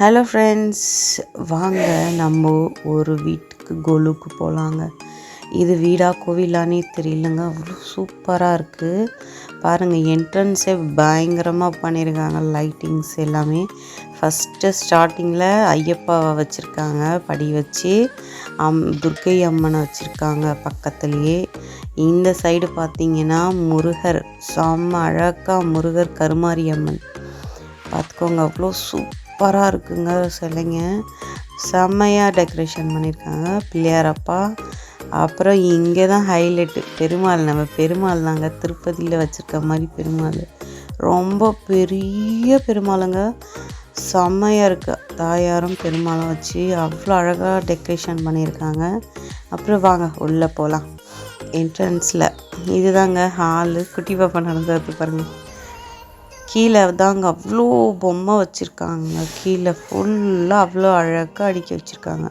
Hello friends வாங்க நம்ம ஒரு வீட்டுக்கு கொலுக்கு போகலாங்க இது வீடா கோவிலானே தெரியலங்க. அவ்வளோ சூப்பராக இருக்குது பாருங்கள் என்ட்ரன்ஸே பயங்கரமாக பண்ணியிருக்காங்க லைட்டிங்ஸ் எல்லாமே. ஃபஸ்ட்டு ஸ்டார்டிங்கில் ஐயப்பாவை வச்சுருக்காங்க. படி வச்சு அம் துர்க்கை அம்மனை வச்சுருக்காங்க பக்கத்துலேயே. இந்த சைடு பார்த்தீங்கன்னா முருகர். செம்ம அழகாக முருகர் கருமாரி அம்மன். பார்த்துக்கோங்க அவ்வளோ சூப்பராக இருக்குங்க சிலைங்க. செம்மையாக டெக்கரேஷன் பண்ணியிருக்காங்க பிள்ளையாரப்பா. அப்புறம் இங்கே தான் ஹைலைட்டு பெருமாள். நம்ம பெருமாள் தாங்க. திருப்பதியில் வச்சுருக்க மாதிரி பெருமாள். ரொம்ப பெரிய பெருமாளுங்க. செம்மையாக இருக்கு. தாயாரும் பெருமாளும் வச்சு அவ்வளோ அழகாக டெக்கரேஷன் பண்ணியிருக்காங்க அப்புறம் வாங்க உள்ளே போகலாம் என்ட்ரன்ஸில் இதுதாங்க ஹாலு குட்டி பாப்பா நடந்தது பாருங்கள் கீழே தாங்க அவ்வளோ பொம்மை வச்சுருக்காங்க. கீழே ஃபுல்லாக அவ்வளோ அழகாக அடுக்கி வச்சுருக்காங்க.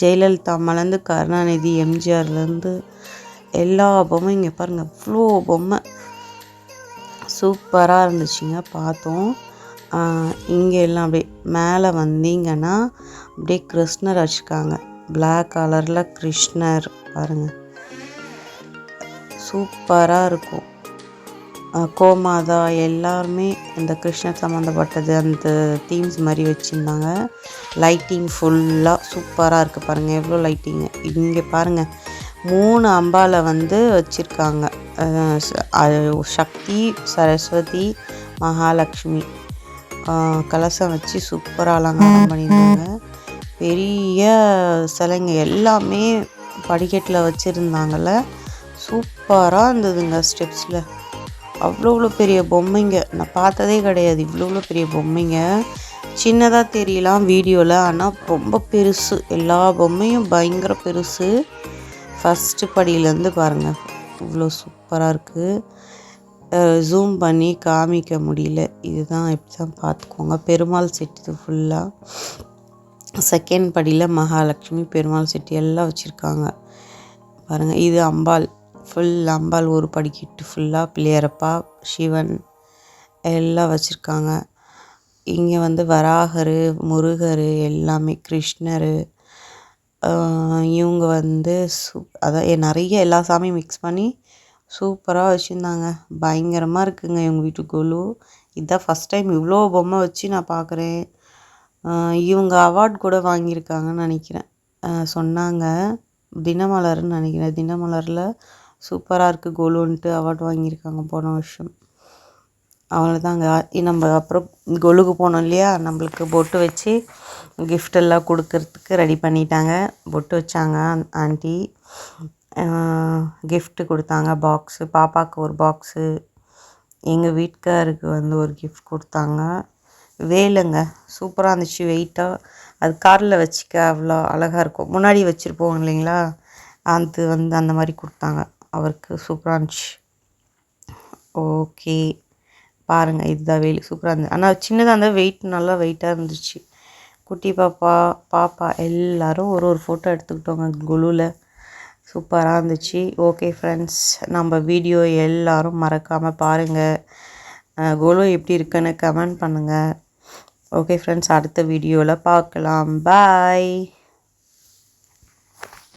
ஜெயலலிதா அம்மாலேருந்து கருணாநிதி எம்ஜிஆர்லேருந்து எல்லா பொம்மையும் இங்கே பாருங்கள் அவ்வளோ பொம்மை. சூப்பராக இருந்துச்சுங்க பார்த்தோம். இங்கே எல்லாம் அப்படியே மேலே வந்தீங்கன்னா அப்படியே கிருஷ்ணர் வச்சுருக்காங்க. பிளாக் கலரில் கிருஷ்ணர் பாருங்கள் சூப்பராக இருக்கும். கோமாதா எல்லாருமே இந்த கிருஷ்ண சம்மந்தப்பட்டது அந்த தீம்ஸ் மாதிரி வச்சுருந்தாங்க. லைட்டிங் ஃபுல்லாக சூப்பராக இருக்குது பாருங்கள் எவ்வளோ லைட்டிங்கு இங்கே பாருங்கள் மூணு அம்பாவில் வந்து வச்சுருக்காங்க. சக்தி சரஸ்வதி மகாலட்சுமி. கலசம் வச்சு சூப்பராக அலங்காரம் பண்ணியிருந்தாங்க. பெரிய சிலைங்க. எல்லாமே படிக்கட்டில் வச்சுருந்தாங்கள்ல சூப்பராக இருந்ததுங்க ஸ்டெப்ஸில் அவ்வளோ அவ்வளோ பெரிய பொம்மைங்க. நான் பார்த்ததே கிடையாது. இவ்வளோ இவ்வளோ பெரிய பொம்மைங்க. சின்னதாக தெரியலாம் வீடியோவில் ஆனால் ரொம்ப பெருசு. எல்லா பொம்மையும் பயங்கர பெருசு. ஃபஸ்ட்டு படியிலேருந்து பாருங்கள் இவ்வளோ சூப்பராக இருக்குது ஜூம் பண்ணி காமிக்க முடியல. இதுதான் இப்படி தான் பார்த்துக்கோங்க. பெருமாள் செட்டு ஃபுல்லாக செகண்ட் படியில் மகாலட்சுமி பெருமாள் செட்டி எல்லாம் வச்சுருக்காங்க. பாருங்கள் இது அம்பாள். ஃபுல் அம்பாள் ஒரு படிக்கிட்டு ஃபுல்லாக பிள்ளையரப்பா சிவன் எல்லாம் வச்சுருக்காங்க. இங்கே வந்து வராகர் முருகர் எல்லாமே கிருஷ்ணர். இவங்க வந்து சூ அதான் நிறைய எல்லா சாமியும் மிக்ஸ் பண்ணி சூப்பராக வச்சுருந்தாங்க. பயங்கரமாக இருக்குங்க இவங்க வீட்டு கொலு இதுதான் ஃபஸ்ட் டைம் இவ்வளோ பொம்மை வச்சு நான் பார்க்குறேன் இவங்க அவார்ட் கூட வாங்கியிருக்காங்கன்னு நினைக்கிறேன். சொன்னாங்க. தினமலர்னு நினைக்கிறேன். தினமலரில் சூப்பராக இருக்குது கொலுன்ட்டு அவார்டு வாங்கியிருக்காங்க போன வருஷம். அவ்வளோதாங்க நம்ம அப்புறம் கொலுக்கு போனோம் இல்லையா? நம்மளுக்கு பொட்டு வச்சு கிஃப்ட் எல்லாம் கொடுக்கறதுக்கு ரெடி பண்ணிட்டாங்க. பொட்டு வச்சாங்க ஆண்டி கிஃப்ட்டு கொடுத்தாங்க. பாக்ஸு பாப்பாவுக்கு ஒரு பாக்ஸு எங்கள் வீட்டுக்காருக்கு வந்து ஒரு கிஃப்ட் கொடுத்தாங்க. வேலுங்க. சூப்பராக இருந்துச்சு. வெயிட்டாக அது காரில் வச்சுக்க அவ்வளோ அழகாக இருக்கும். முன்னாடி வச்சுருப்போம் இல்லைங்களா? அது வந்து அந்த மாதிரி கொடுத்தாங்க. அவருக்கு சூப்பராக ஓகே. பாருங்கள் இதுதான் வெயில் சூப்பராக இருந்தது ஆனால் சின்னதாக இருந்தால் வெயிட் நல்லா வெயிட்டாக இருந்துச்சு. குட்டி பாப்பா பாப்பா எல்லோரும் ஒரு ஒரு ஃபோட்டோ எடுத்துக்கிட்டோங்க குழுவில் சூப்பராக இருந்துச்சு. ஓகே ஃப்ரெண்ட்ஸ் நம்ம வீடியோ எல்லோரும் மறக்காமல் பாருங்கள் குழு எப்படி இருக்குன்னு கமெண்ட் பண்ணுங்கள் ஓகே ஃப்ரெண்ட்ஸ் அடுத்த வீடியோவில் பார்க்கலாம். பாய்